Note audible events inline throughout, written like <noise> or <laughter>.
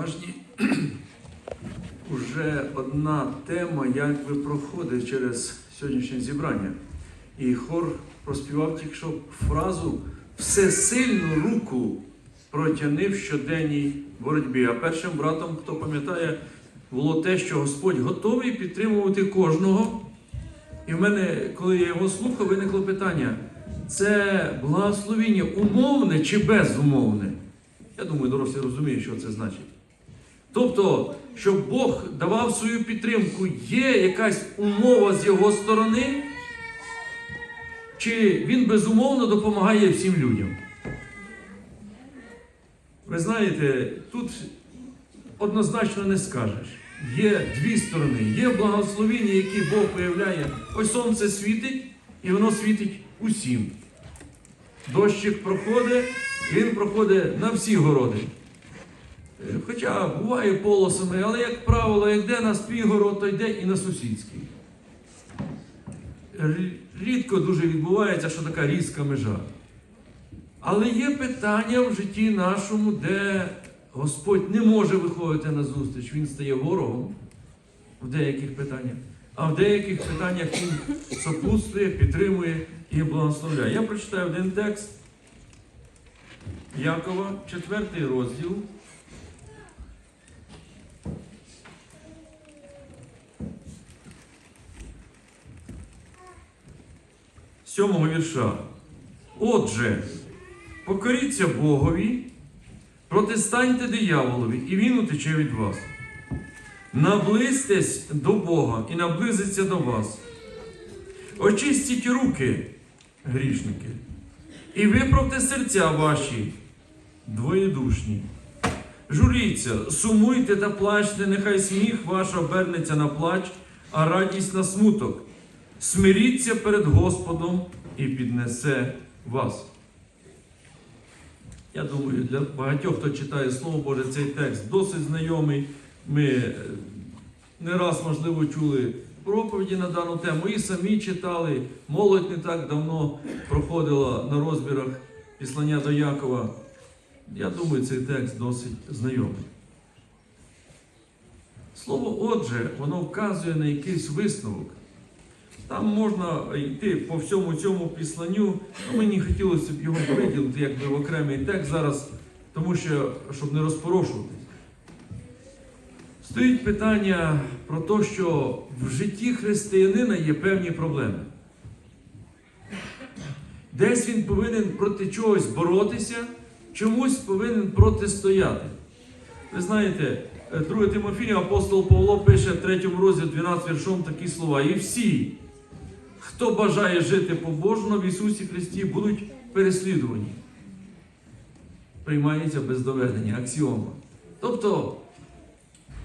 уважні. <clears throat> Уже одна тема, як ви проходить через сьогоднішнє зібрання. І хор проспівав тільки що фразу всесильну руку протяни в щоденній боротьбі. А першим братом, хто пам'ятає, було те, що Господь готовий підтримувати кожного. І в мене, коли я його слухав, виникло питання: це благословіння умовне чи безумовне? Я думаю, дорослі розуміють, що це значить. Тобто, щоб Бог давав свою підтримку, є якась умова з його сторони, чи він безумовно допомагає всім людям? Ви знаєте, тут однозначно не скажеш. Є дві сторони. Є благословіння, які Бог виявляє. Ось сонце світить, і воно світить усім. Дощик проходить, він проходить на всі городи. Е, Хоча буває полосами, але, як правило, йде на свій город, то йде і на сусідський. Рідко дуже відбувається, що така різка межа. Але є питання в житті нашому, де Господь не може виходити на зустріч, Він стає ворогом в деяких питаннях, а в деяких питаннях Він сопутствує, підтримує і благословляє. Я прочитаю один текст Якова, четвертий розділ. Сьомого вірша. Отже, покоріться Богові, протистаньте дияволові, і він утече від вас. Наблизьтесь до Бога і наблизиться до вас. Очистіть руки, грішники, і виправте серця ваші, двоєдушні. Журіться, сумуйте та плачте, нехай сміх ваш обернеться на плач, а радість на смуток. Смиріться перед Господом і піднесе вас. Я думаю, для багатьох, хто читає Слово Боже, цей текст досить знайомий. Ми е, не раз, можливо, чули проповіді на дану тему і самі читали. Молодь не так давно проходила на розбірах післання до Якова. Я думаю, цей текст досить знайомий. Слово отже, воно вказує на якийсь висновок. Там можна йти по всьому цьому післанню. Ну, мені хотілося б його виділити якби в окремий текст зараз, тому що, щоб не розпорошуватись. Стоїть питання про те, що в житті християнина є певні проблеми. Десь він повинен проти чогось боротися, чомусь повинен протистояти. Ви знаєте, 2 Тимофія апостол Павло пише в 3 розділі 12 віршом такі слова. І всі, хто бажає жити побожно в Ісусі Христі, будуть переслідувані. Приймається без доведення, аксіома. Тобто,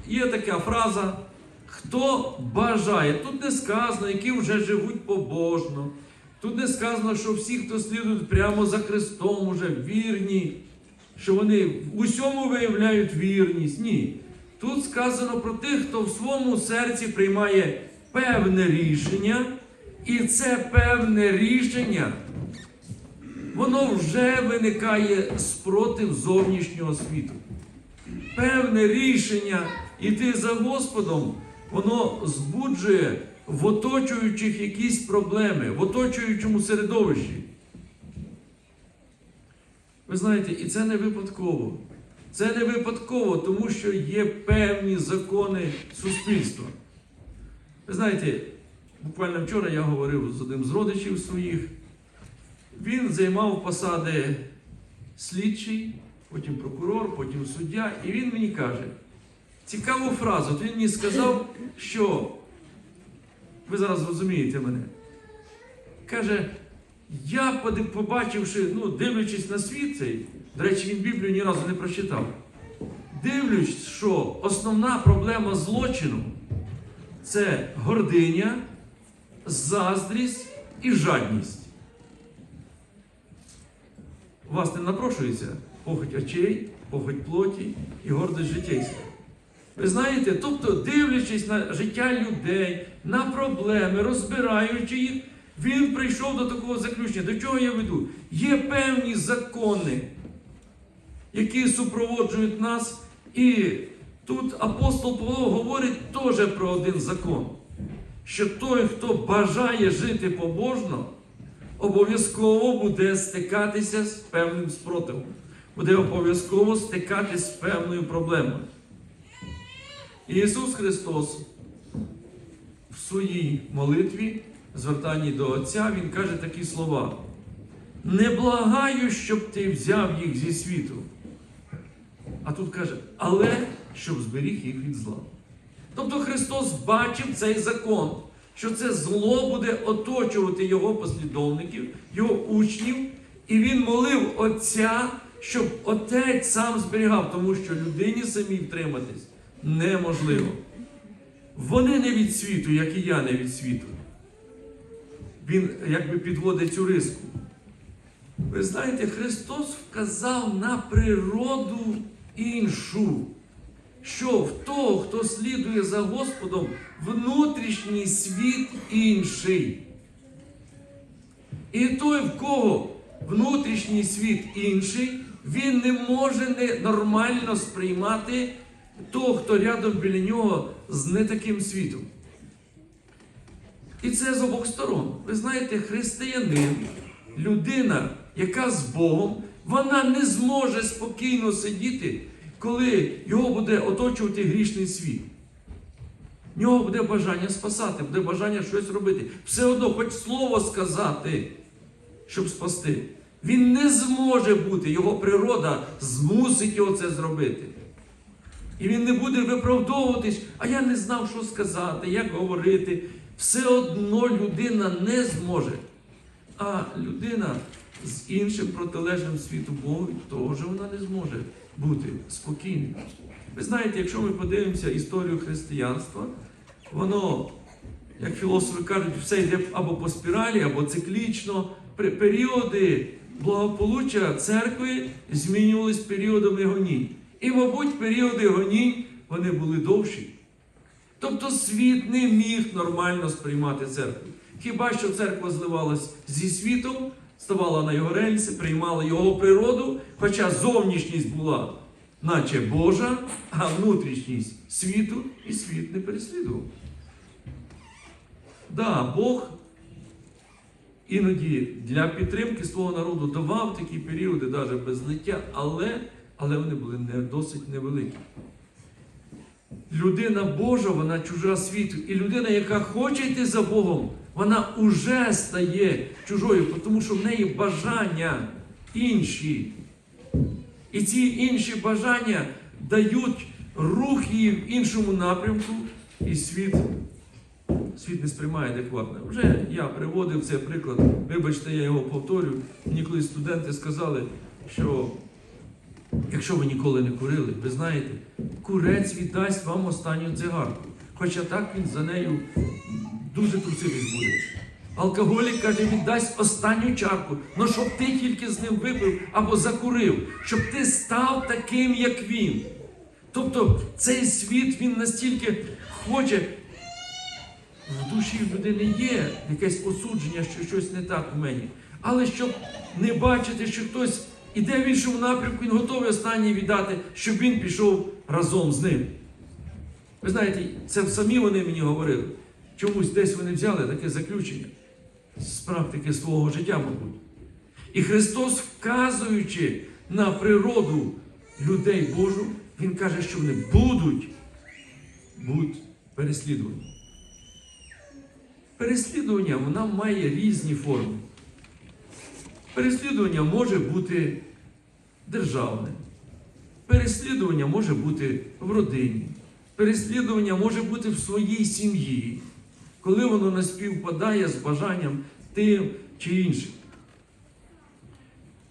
є така фраза, хто бажає. Тут не сказано, які вже живуть побожно. Тут не сказано, що всі, хто слідують прямо за Христом, уже вірні, що вони в усьому виявляють вірність. Ні. Тут сказано про тих, хто в своєму серці приймає певне рішення, і це певне рішення, воно вже виникає спротив зовнішнього світу. Певне рішення іти за Господом, воно збуджує в оточуючих якісь проблеми, в оточуючому середовищі. Ви знаєте, і це не випадково. Це не випадково, тому що є певні закони суспільства. Ви знаєте, буквально вчора я говорив з одним з родичів своїх. Він займав посади слідчий, потім прокурор, потім суддя, і він мені каже, цікаву фразу, от він мені сказав, що ви зараз зрозумієте мене. Каже, я побачивши, ну, дивлячись на світ цей, до речі, він Біблію ні разу не прочитав. Дивлюсь, що основна проблема злочину це гординя, заздрість і жадність. У вас не напрошується похоть очей, похоть плоті і гордость житейська. Ви знаєте, тобто, дивлячись на життя людей, на проблеми, розбираючи їх, він прийшов до такого заключення. До чого я веду? Є певні закони, які супроводжують нас, І тут апостол Павло говорить теж про один закон, що той, хто бажає жити побожно, обов'язково буде стикатися з певним спротивом, буде обов'язково стикатися з певною проблемою. Ісус Христос в своїй молитві, звертанні до Отця, Він каже такі слова. Не благаю, щоб ти взяв їх зі світу. А тут каже, але щоб зберіг їх від зла. Тобто Христос бачив цей закон, що це зло буде оточувати його послідовників, його учнів, і він молив Отця, щоб Отець сам зберігав, тому що людині самій втриматись неможливо. Вони не від світу, як і я не від світу. Він якби підводить цю риску. Ви знаєте, Христос вказав на природу іншу, що в того, хто слідує за Господом, внутрішній світ інший. І той, в кого внутрішній світ інший, він не може не нормально сприймати того, хто рядом біля нього з не таким світом. І це з обох сторон. Ви знаєте, християнин, людина, яка з Богом, вона не зможе спокійно сидіти, коли його буде оточувати грішний світ. В нього буде бажання спасати, буде бажання щось робити. Все одно, хоч слово сказати, щоб спасти. Він не зможе бути, його природа змусить його це зробити. І він не буде виправдовуватись, а я не знав, що сказати, як говорити. Все одно людина не зможе. А людина з іншим протилежним світу Богу теж вона не зможе бути спокійною. Ви знаєте, якщо ми подивимося історію християнства, воно, як філософи кажуть, все йде або по спіралі, або циклічно. Періоди благополуччя церкви змінювались періодами гонінь. І, мабуть, періоди гонінь вони були довші. Тобто світ не міг нормально сприймати церкву. Хіба що церква зливалась зі світом, ставала на його рельси, приймала його природу, хоча зовнішність була, наче Божа, а внутрішність світу і світ не переслідував. Да, Бог іноді для підтримки свого народу давав такі періоди, навіть без злиття, але, але вони були не, досить невеликі. Людина Божа, вона чужа світу. І людина, яка хоче йти за Богом, вона уже стає чужою, тому що в неї бажання інші. І ці інші бажання дають рух її в іншому напрямку, і світ, світ не сприймає адекватно. Вже я приводив цей приклад, вибачте, я його повторю. Мені колись студенти сказали, що Якщо ви ніколи не курили, ви знаєте, курець віддасть вам останню цигарку. Хоча так він за нею дуже труситись буде. Алкоголік каже, віддасть останню чарку, ну щоб ти тільки з ним випив або закурив, щоб ти став таким, як він. Тобто цей світ він настільки хоче. В душі людини є якесь осудження, що щось не так у мені. Але щоб не бачити, що хтось іде в іншому напрямку, він готовий останній віддати, щоб він пішов разом з ним. Ви знаєте, це самі вони мені говорили. Чомусь десь вони взяли таке заключення з практики свого життя, мабуть. І Христос, вказуючи на природу людей Божу, Він каже, що вони будуть, будуть переслідувані. Переслідування вона має різні форми. Переслідування може бути державне, переслідування може бути в родині, переслідування може бути в своїй сім'ї, коли воно не співпадає з бажанням тим чи іншим.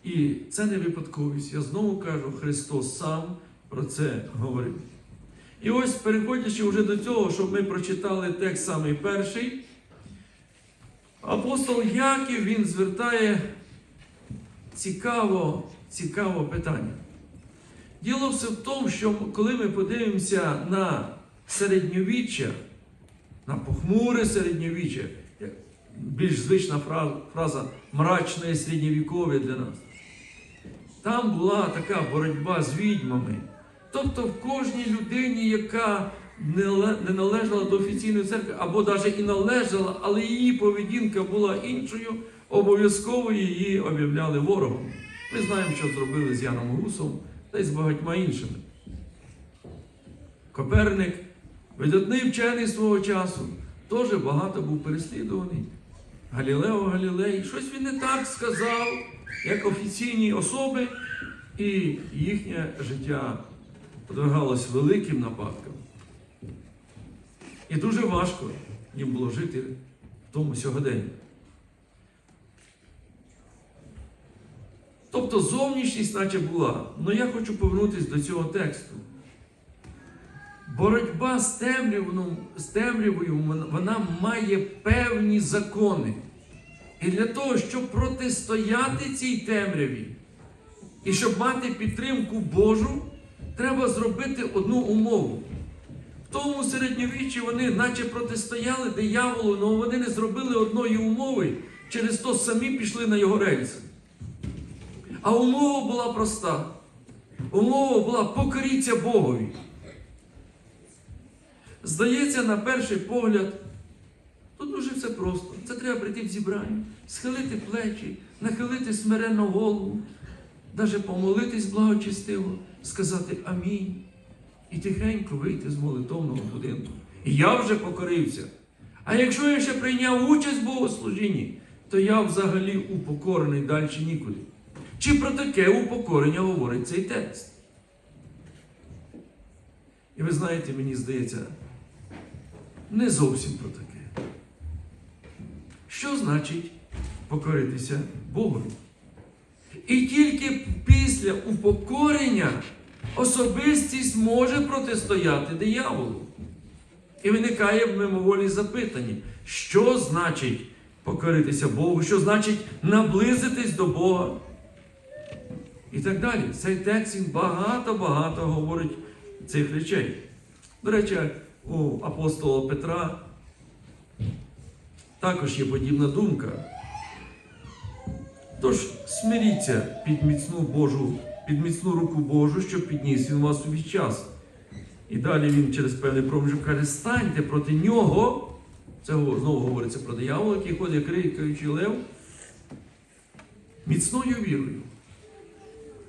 І це не випадковість. Я знову кажу, Христос сам про це говорив. І ось, переходячи вже до цього, щоб ми прочитали текст самий перший, апостол Яків він звертає цікаво, цікаве питання. Діло все в тому, що коли ми подивимося на середньовіччя, на похмуре середньовіччя, більш звична фраза, фраза мрачне середньовіков'я для нас. Там була така боротьба з відьмами. Тобто в кожній людині, яка не належала до офіційної церкви, або навіть і належала, але її поведінка була іншою, обов'язково її об'являли ворогом. Ми знаємо, що зробили з Яном Гусом та й з багатьма іншими. Коперник, видатний вчений свого часу, теж багато був переслідуваний. Галілео Галілей, щось він не так сказав, як офіційні особи, і їхнє життя подвергалось великим нападкам. І дуже важко їм було жити в тому сьогоденні. Тобто зовнішність наче була. Але я хочу повернутися до цього тексту. Боротьба з темрявою, з темрявою вона має певні закони. І для того, щоб протистояти цій темряві, і щоб мати підтримку Божу, треба зробити одну умову. В тому середньовіччі вони наче протистояли дияволу, але вони не зробили одної умови, через то самі пішли на його рельси. А умова була проста. Умова була покоріться Богові. Здається, на перший погляд, тут дуже все просто. Це треба прийти в зібрання, схилити плечі, нахилити смиренно голову, навіть помолитись благочестиво, сказати Амінь. І тихенько вийти з молитовного будинку. І я вже покорився. А якщо я ще прийняв участь в богослужінні, то я взагалі упокорений далі нікуди. Чи про таке упокорення говорить цей текст? І ви знаєте, мені здається, не зовсім про таке. Що значить покоритися Богові? І тільки після упокорення особистість може протистояти дияволу. І виникає в мимоволі запитання, що значить покоритися Богу, що значить наблизитись до Бога. І так далі. Цей текст він багато-багато говорить цих речей. До речі, у апостола Петра також є подібна думка. Тож смиріться під міцну Божу, під міцну руку Божу, щоб підніс він вас у весь час. І далі він через певний проміжок каже, станьте проти нього. Це знову говориться про диявола, який ходить, як рикаючий лев, міцною вірою.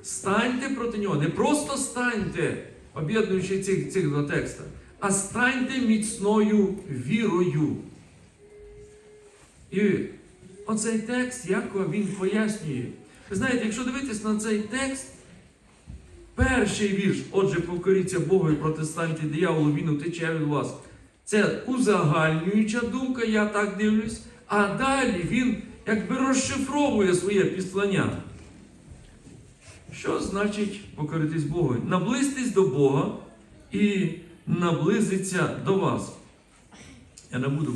Станьте проти нього. Не просто станьте, об'єднуючи цих, цих два текста, а станьте міцною вірою. І оцей текст, Якова, він пояснює. Ви знаєте, якщо дивитись на цей текст, перший вірш, отже, покоріться Богу і протистаньте дияволу, він утече від вас. Це узагальнююча думка, я так дивлюсь. А далі він якби розшифровує своє післання. Що значить покоритись Богу? Наблизьтесь до Бога і наблизиться до вас. Я не буду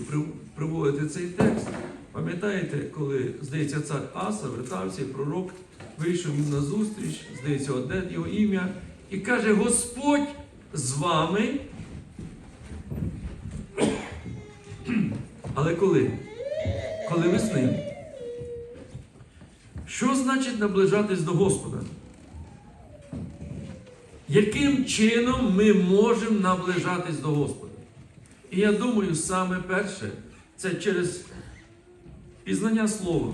приводити цей текст. Пам'ятаєте, коли, здається, цар Аса вертався, пророк вийшов на зустріч, здається, одне його ім'я, і каже: Господь з вами. <clears throat> Але коли? Коли ви з ним? Що значить наближатись до Господа? Яким чином ми можемо наближатись до Господа? І я думаю, саме перше, це через пізнання Слова,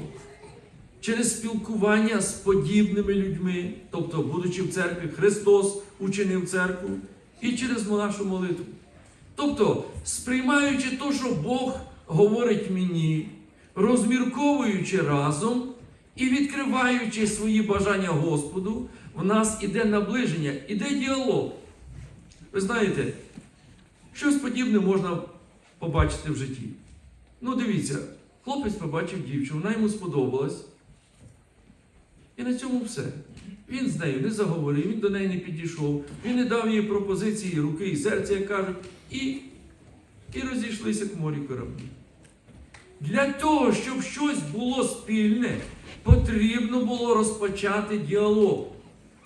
через спілкування з подібними людьми, тобто, будучи в церкві, Христос учинив церкву, і через нашу молитву. Тобто, сприймаючи те, що Бог говорить мені, розмірковуючи разом і відкриваючи свої бажання Господу, в нас іде наближення, іде діалог. Ви знаєте, щось подібне можна побачити в житті. Ну, дивіться, хлопець побачив дівчину, вона йому сподобалась. І на цьому все. Він з нею не заговорив, він до неї не підійшов, він не дав їй пропозиції руки і серця, як кажуть, і, і розійшлися к морі кораблі. Для того, щоб щось було спільне, потрібно було розпочати діалог.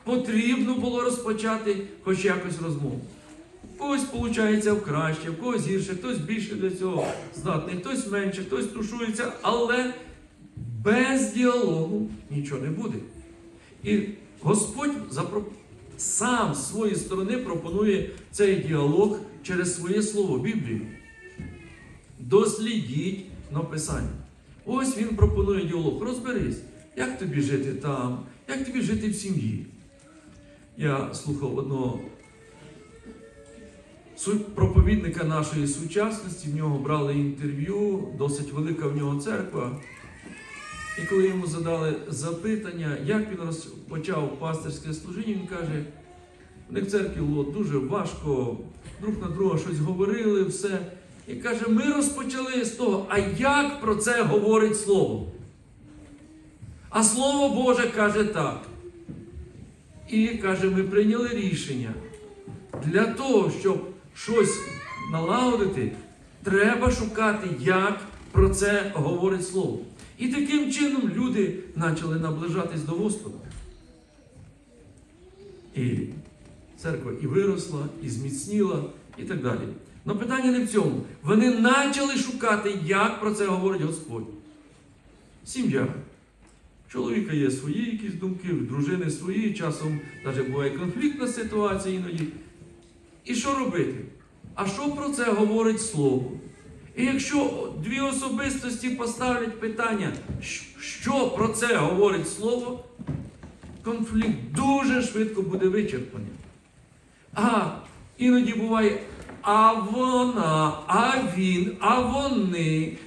Потрібно було розпочати хоч якось розмову. Когось виходить краще, в когось гірше, хтось більше для цього здатний, хтось менше, хтось тушується, але без діалогу нічого не буде. І Господь запро... сам з своєї сторони пропонує цей діалог через своє слово Біблію. Дослідіть написання. Ось він пропонує діалог. Розберись, як тобі жити там, як тобі жити в сім'ї. Я слухав одного проповідника нашої сучасності, в нього брали інтерв'ю, досить велика в нього церква. І коли йому задали запитання, як він розпочав пастирське служіння, він каже, в них в церкві було дуже важко, друг на друга щось говорили, все. І каже, ми розпочали з того, а як про це говорить Слово? А Слово Боже каже так. І каже, ми прийняли рішення. Для того, щоб щось налагодити, треба шукати, як про це говорить Слово. І таким чином люди почали наближатись до Господа. І церква і виросла, і зміцніла, і так далі. Але питання не в цьому. Вони почали шукати, як про це говорить Господь. Сім'я. Чоловіка є свої якісь думки, у дружини свої, часом навіть буває конфліктна ситуація іноді. І що робити? А що про це говорить Слово? І якщо дві особистості поставлять питання, що про це говорить Слово, конфлікт дуже швидко буде вичерпаний. А іноді буває, а вона, а він, а вони,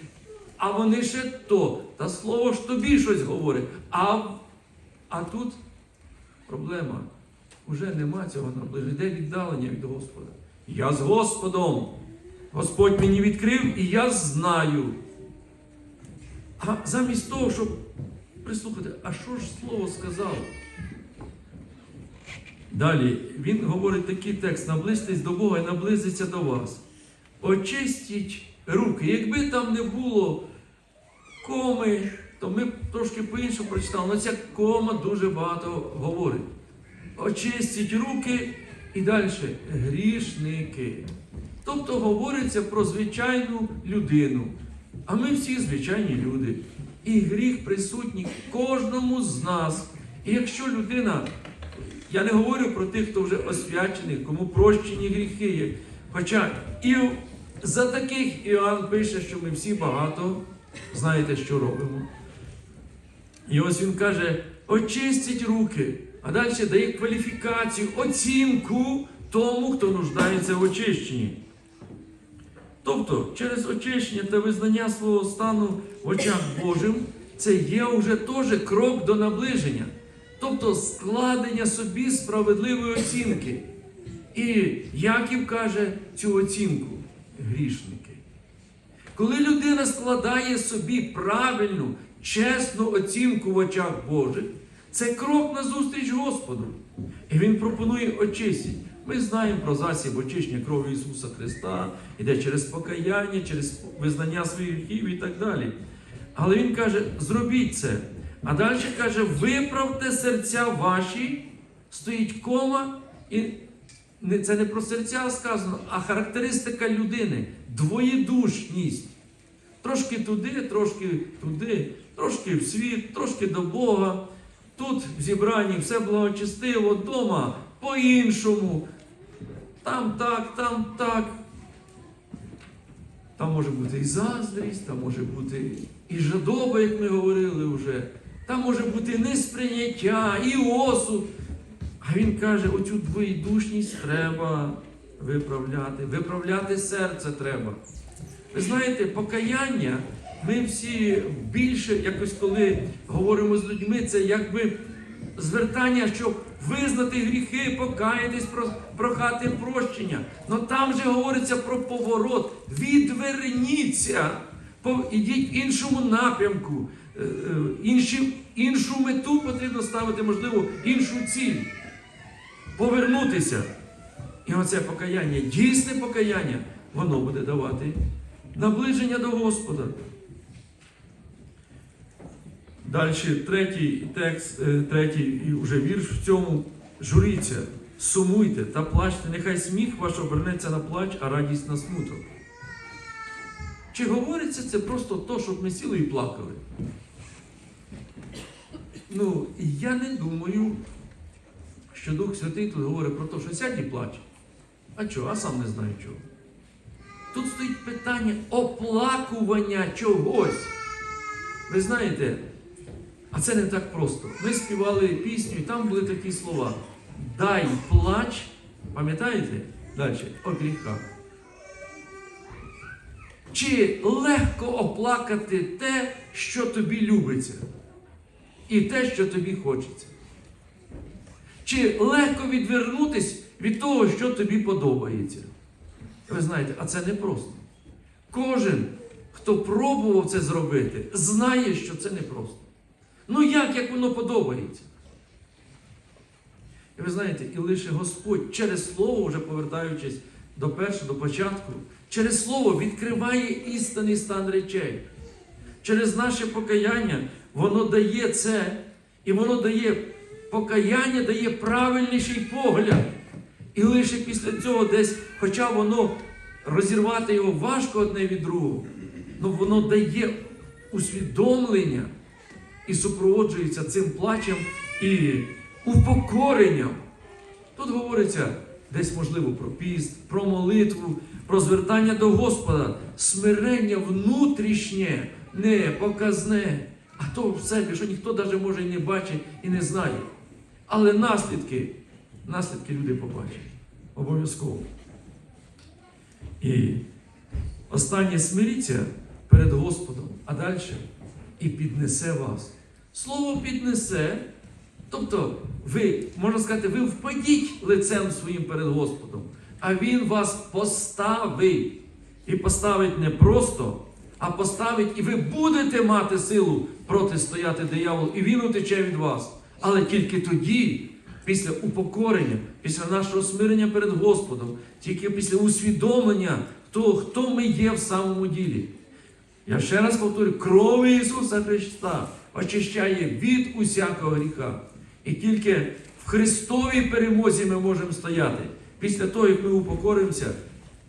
а вони ще то. Та слово ж тобі щось говорить. А, а тут проблема. Уже нема цього наближення. Де віддалення від Господа? Я з Господом. Господь мені відкрив і я знаю. А замість того, щоб прислухати, а що ж слово сказало? Далі він говорить такий текст: наблизьтесь до Бога і наблизиться до вас. Очистіть руки. Якби там не було коми, то ми трошки по-іншому прочитали. Але ця кома дуже багато говорить. Очистіть руки і далі грішники. Тобто говориться про звичайну людину. А ми всі звичайні люди. І гріх присутній кожному з нас. І якщо людина, я не говорю про тих, хто вже освячений, кому прощені гріхи є. Хоча і за таких Іоанн пише, що ми всі багато знаєте, що робимо. І ось він каже: очистіть руки, а далі дає кваліфікацію, оцінку тому, хто нуждається в очищенні. Тобто, через очищення та визнання свого стану в очах Божим, це є вже теж крок до наближення, тобто складення собі справедливої оцінки. І Яків каже цю оцінку грішники. Коли людина складає собі правильну, чесну оцінку в очах Божих, це крок на зустріч Господу. І Він пропонує очистити. Ми знаємо про засіб очищення крові Ісуса Христа, іде через покаяння, через визнання своїх гріхів і так далі. Але Він каже, зробіть це. А далі каже, виправте серця ваші, стоїть кома, і це не про серця сказано, а характеристика людини, двоєдушність. Трошки туди, трошки туди, трошки в світ, трошки до Бога. Тут в зібранні все благочестиво, вдома по-іншому. Там так, там так. Там може бути і заздрість, там може бути і жадоба, як ми говорили вже. Там може бути несприйняття, і осуд. Він каже, оцю двоєдушність треба виправляти. Виправляти серце треба. Ви знаєте, покаяння, ми всі більше, якось коли говоримо з людьми, це якби звертання, щоб визнати гріхи, покаятись, прохати прощення. Но там же говориться про поворот. Відверніться, ідіть іншому напрямку. Е, е, іншу мету потрібно ставити, можливо, іншу ціль. Повернутися. І оце покаяння, дійсне покаяння, воно буде давати наближення до Господа. Далі третій текст, е, третій вже вірш в цьому журіться, сумуйте та плачте, нехай сміх ваш обернеться на плач, а радість на смуток. Чи говориться це просто то, щоб ми сіли і плакали? Ну, я не думаю, що Дух Святий тут говорить про те, що сядь і плач. А чого? А сам не знаю чого. Тут стоїть питання оплакування чогось. Ви знаєте, а це не так просто. Ми співали пісню, і там були такі слова. Дай плач, пам'ятаєте? Далі, о гріхах. Чи легко оплакати те, що тобі любиться, і те, що тобі хочеться? Чи легко відвернутись від того, що тобі подобається? Ви знаєте, а це не просто. Кожен, хто пробував це зробити, знає, що це не просто. Ну як, як воно подобається? І ви знаєте, і лише Господь через Слово, вже повертаючись до першого, до початку, через Слово відкриває істинний стан речей. Через наше покаяння воно дає це, і воно дає покаяння, дає правильніший погляд. І лише після цього десь, хоча воно розірвати його важко одне від другого, але воно дає усвідомлення і супроводжується цим плачем і упокоренням. Тут говориться десь, можливо, про піст, про молитву, про звертання до Господа, смирення внутрішнє, не показне, а то в себе, що ніхто навіть може і не бачить і не знає. Але наслідки, наслідки люди побачать. Обов'язково. І останнє смиріться перед Господом, а далі і піднесе вас. Слово піднесе, тобто ви, можна сказати, ви впадіть лицем своїм перед Господом, а Він вас поставить. І поставить не просто, а поставить, і ви будете мати силу протистояти дияволу, і він утече від вас. Але тільки тоді, після упокорення, після нашого смирення перед Господом, тільки після усвідомлення того, хто ми є в самому ділі. Я ще раз повторю, кров Ісуса Христа очищає від усякого гріха. І тільки в Христовій перемозі ми можемо стояти. Після того, як ми упокоримося,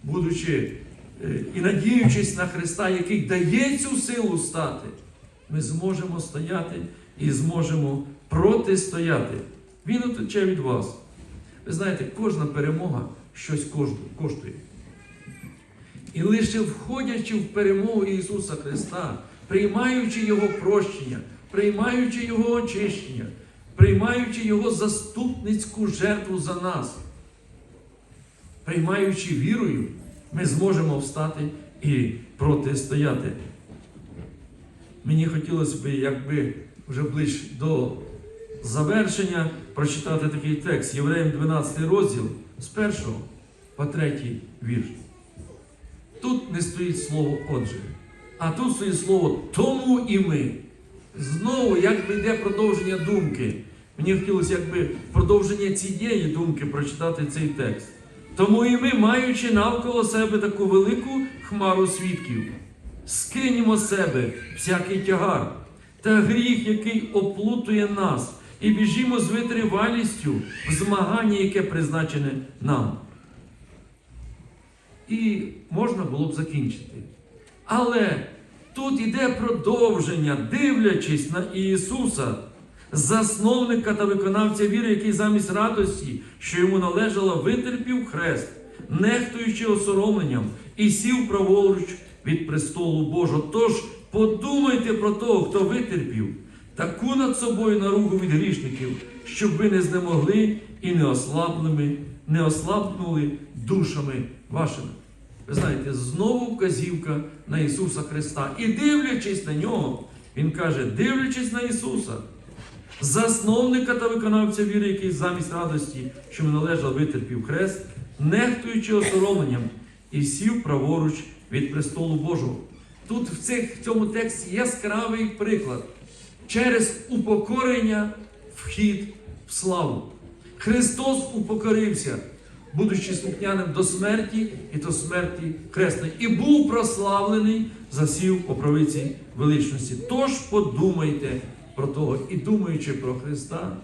будучи е, і надіючись на Христа, який дає цю силу стати, ми зможемо стояти і зможемо протистояти. Він утече від вас. Ви знаєте, кожна перемога щось коштує. І лише входячи в перемогу Ісуса Христа, приймаючи Його прощення, приймаючи Його очищення, приймаючи Його заступницьку жертву за нас, приймаючи вірою, ми зможемо встати і протистояти. Мені хотілося б, якби вже ближче до завершення прочитати такий текст Євреям 12 розділ з 1 по 3 вірш. Тут не стоїть слово отже, а тут стоїть слово тому і ми. Знову, якби йде продовження думки. Мені хотілося якби продовження цієї думки прочитати цей текст. Тому і ми, маючи навколо себе таку велику хмару свідків, скиньмо з себе всякий тягар та гріх, який оплутує нас, і біжімо з витривалістю в змагання, яке призначене нам. І можна було б закінчити. Але тут іде продовження, дивлячись на Ісуса, засновника та виконавця віри, який замість радості, що йому належало, витерпів хрест, нехтуючи осоромленням, і сів праворуч від престолу Божого. Тож подумайте про того, хто витерпів, таку над собою наругу від грішників, щоб ви не знемогли і не ослабними, не ослабнули душами вашими. Ви знаєте, знову вказівка на Ісуса Христа. І дивлячись на нього, Він каже, дивлячись на Ісуса, засновника та виконавця віри, який замість радості, що ми належав, витерпів хрест, нехтуючи осоромленням, і сів праворуч від престолу Божого. Тут в, цих, в цьому тексті яскравий приклад. Через упокорення вхід в славу. Христос упокорився, будучи слухняним до смерті і до смерті хресної, і був прославлений, засів по правиці величності. Тож подумайте про того, і думаючи про Христа,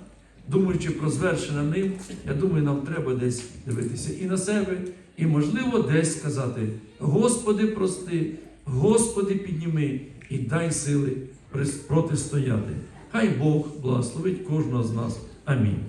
думаючи про звершене ним, я думаю, нам треба десь дивитися і на себе, і, можливо, десь сказати: Господи, прости, Господи, підніми і дай сили протистояти. Хай Бог благословить кожного з нас. Амінь.